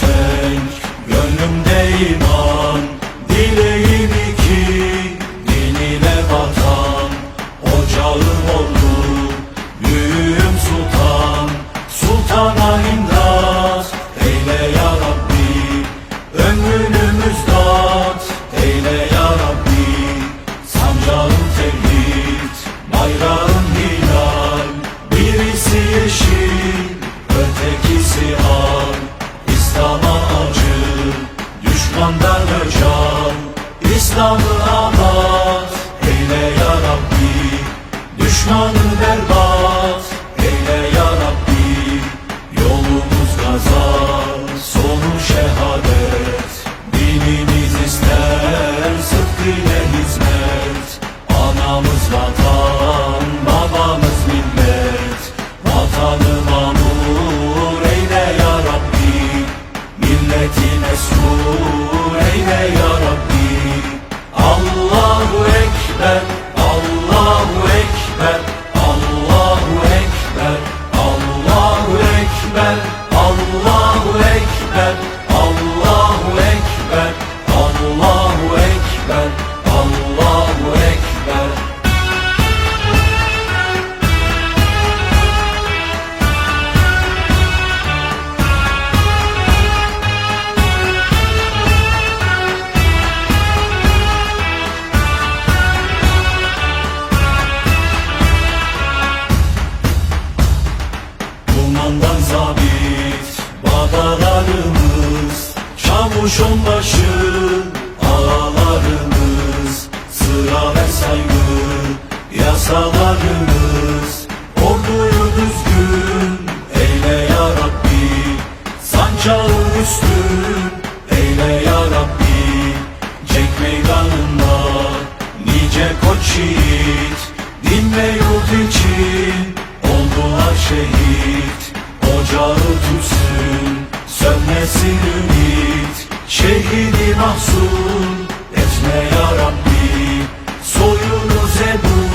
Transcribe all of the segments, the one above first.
ateş Gönlümde iman Dileğim iki Din vatan. Ocağım oldu Büyüğüm sultan. Sultana imdat Eyle ya Rabbi. Ömrünü müzdat Eyle ya Rabbi. Sancağım tevhid Bayrağım hilal. Birisi yeşil Ötekisi al düşmandan hocam İslam'ı abat eyle ya Rabbi. Düşmanı berbat. yandan sabit Badalarımız Çavuşun başı Ağalarımız Sıra ve saygı Yasalarımız. Orduyu düzgün Eyle yarabbi Sancağı üstün Eyle yarabbi Cenk meydanında Nice koç yiğit Din ve yurt için oldular şehit. Ocağı tütsün sönmesin ümit Şehidi mahzun etme ya Rabbi. Soyunu zebun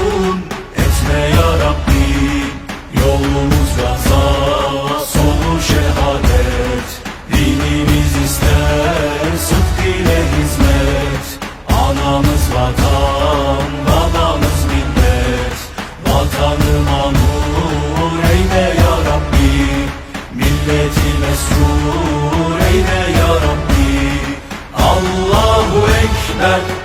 back.